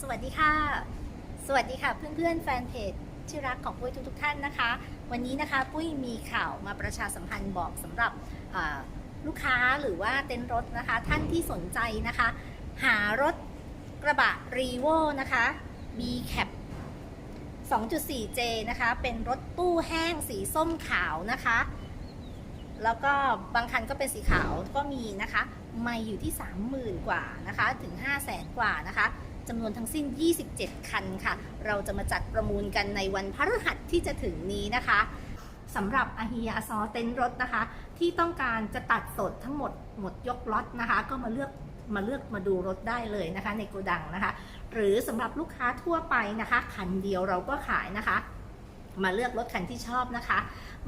สวัสดีค่ะ สวัสดีค่ะเพื่อนๆแฟนเพจที่รักของปุ้ยทุกๆท่านนะคะ วันนี้นะคะปุ้ยมีข่าวมาประชาสัมพันธ์บอกสำหรับลูกค้าหรือว่าเต็นท์รถนะคะ ท่านที่สนใจนะคะ หารถกระบะรีโวนะคะ B Cap 2.4J นะคะ เป็นรถตู้แห้งสีส้มขาวนะคะ แล้วก็บางคันก็เป็นสีขาวก็มีนะคะ ไม่อยู่ที่ 30,000 กว่านะคะ ถึง 500,000กว่านะคะ จำนวนทั้งสิ้น 27 คันค่ะ เราจะมาจัดประมูลกันในวันพฤหัสที่จะถึงนี้นะคะสำหรับอาฮิยาซอเต็นรถนะคะ ที่ต้องการจะตัดสดทั้งหมดหมดยกล็อตนะคะ ก็มาเลือกมาเลือกมาดูรถได้เลยนะคะ ในโกดังนะคะ หรือสำหรับลูกค้าทั่วไปนะคะคันเดียวเราก็ขายนะคะ มาเลือกรถคันที่ชอบนะคะ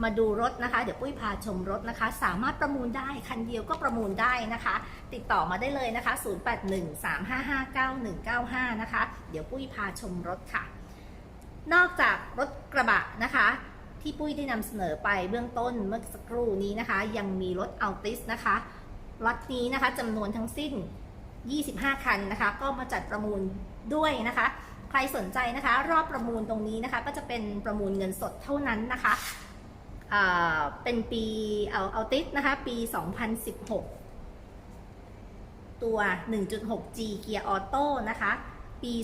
มาดูรถนะคะ เดี๋ยวปุ้ยพาชมรถนะคะ สามารถประมูลได้คันเดียวก็ประมูลได้นะคะ ติดต่อมาได้เลยนะคะ 0813559195 นะคะ เดี๋ยวปุ้ยพาชมรถค่ะ นอกจากรถกระบะนะคะที่ปุ้ยได้นำเสนอไปเบื้องต้นเมื่อสักครู่นี้นะคะ ยังมีรถอัลติสนะคะล็อตนี้นะคะจำนวนทั้งสิ้น 25 คันนะคะ ก็มาจัดประมูลด้วยนะคะ ใครสนใจนะคะ รอบประมูลตรงนี้นะคะ ก็จะเป็นประมูลเงินสดเท่านั้นนะคะเป็นปีเอาเอาติสนะคะ ปี 2016 ตัว 1.6G เกียร์ออโต้นะคะ ปี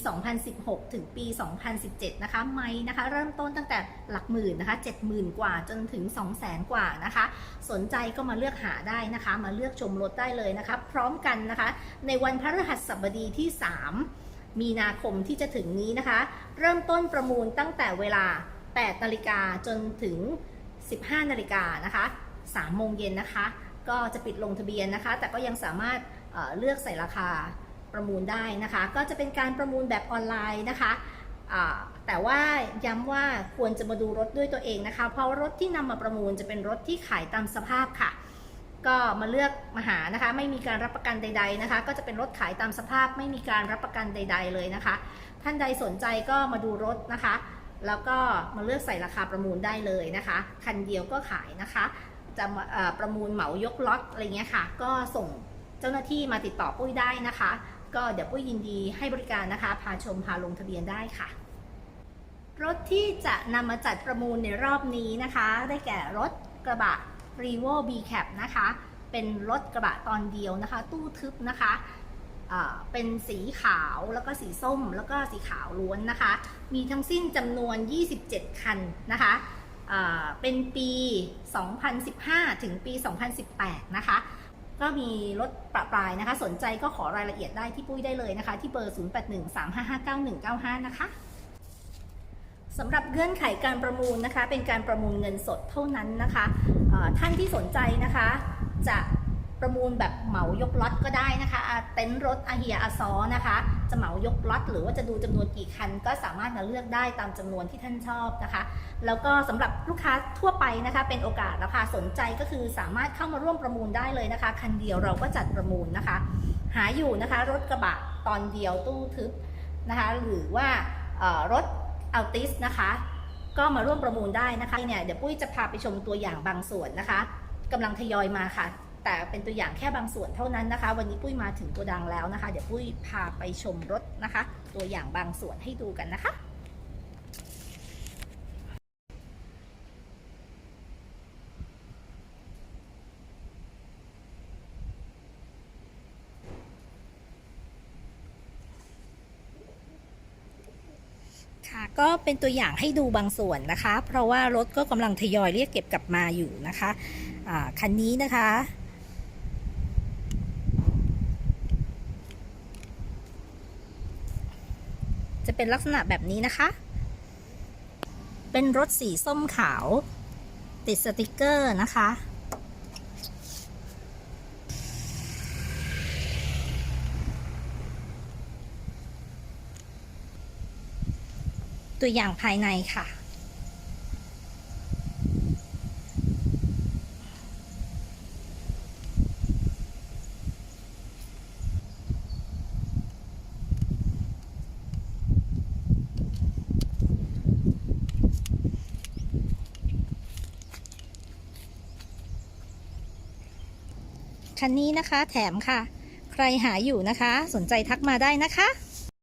2016 ถึงปี 2017 นะคะ ไม่นะคะ เริ่มต้นตั้งแต่หลักหมื่นนะคะ 70,000 กว่าจนถึง 200,000 กว่านะคะ สนใจก็มาเลือกหาได้นะคะ มาเลือกชมรถได้เลยนะคะ พร้อมกันนะคะ ในวันพฤหัสบดีที่ 3 มีนาคมที่จะถึงนี้นะคะ เริ่มต้นประมูลตั้งแต่เวลา 8 นาฬิกาจนถึง 15 นาฬิกานะคะ 3 โมงเย็นนะคะ ก็จะปิดลงทะเบียนนะคะ แต่ก็ยังสามารถเเลือกใส่ราคาประมูลได้นะคะ ก็จะเป็นการประมูลแบบออนไลน์นะคะแต่ว่าย้ำว่าควรจะมาดูรถด้วยตัวเองนะคะ เพราะว่ารถที่นำมาประมูลจะเป็นรถที่ขายตามสภาพค่ะ ก็มาเลือกมาหานะคะ ไม่มีการรับประกันใด ๆนะคะ ก็จะเป็นรถขายตามสภาพไม่มีการรับประกันใด ๆ เลยนะคะ ท่านใดสนใจก็มาดูรถนะคะ แล้วก็มาเลือกใส่ราคาประมูลได้เลยนะคะคันเดียวก็ขายนะคะ จะมาประมูลเหมายกล็อตอะไรเงี้ยค่ะ ก็ส่งเจ้าหน้าที่มาติดต่อปุ้ยได้นะคะ ก็เดี๋ยวปุ้ยยินดีให้บริการนะคะ พาชมพาลงทะเบียนได้ค่ะรถที่จะนำมาจัดประมูลในรอบนี้นะคะ ได้แก่รถกระบะ r e v o B Cap นะคะ เป็นรถกระบะตอนเดียวนะคะ ตู้ทึบนะคะเป็นสีขาวแล้วก็สีส้มแล้วก็สีขาวล้วนนะคะ มีทั้งสิ้นจำนวน 27 คันนะคะเป็นปี 2015 ถึงปี 2018 นะคะ ก็มีรถประปรายนะคะ สนใจก็ขอรายละเอียดได้ที่ปุ้ยได้เลยนะคะ ที่เบอร์ 0813559195 นะคะ สำหรับเงื่อนไขการประมูลนะคะ เป็นการประมูลเงินสดเท่านั้นนะคะท่านที่สนใจนะคะ จะประมูลแบบเหมายกล็อตก็ได้นะคะเต็นท์รถอาเฮียอาซอนะคะ จะเหมายกล็อตหรือว่าจะดูจำนวนกี่คัน ก็สามารถมาเลือกได้ตามจำนวนที่ท่านชอบนะคะ แล้วก็สำหรับลูกค้าทั่วไปนะคะ เป็นโอกาสราคาสนใจก็คือสามารถเข้ามาร่วมประมูลได้เลยนะคะ คันเดียวเราก็จัดประมูลนะคะ หาอยู่นะคะ รถกระบะตอนเดียวตู้ทึบนะคะ หรือว่ารถ อัลติสนะคะ ก็มาร่วมประมูลได้นะคะเนี่ยเดี๋ยวปุ้ยจะพาไปชมตัวอย่างบางส่วนนะคะกำลังทยอยมาค่ะ แต่เป็นตัวอย่างแค่บางส่วนเท่านั้นนะคะ วันนี้ปุ้ยมาถึงตัวดังแล้วนะคะ เดี๋ยวปุ้ยพาไปชมรถนะคะ ตัวอย่างบางส่วนให้ดูกันนะคะ ค่ะ ก็เป็นตัวอย่างให้ดูบางส่วนนะคะ เพราะว่ารถก็กำลังทยอยเรียกเก็บกลับมาอยู่นะคะคันนี้นะคะ จะเป็นลักษณะแบบนี้นะคะ เป็นรถสีส้มขาว ติดสติกเกอร์นะคะ ตัวอย่างภายในค่ะ คันนี้นะคะแถมค่ะ ใครหาอยู่นะคะ สนใจทักมาได้นะคะ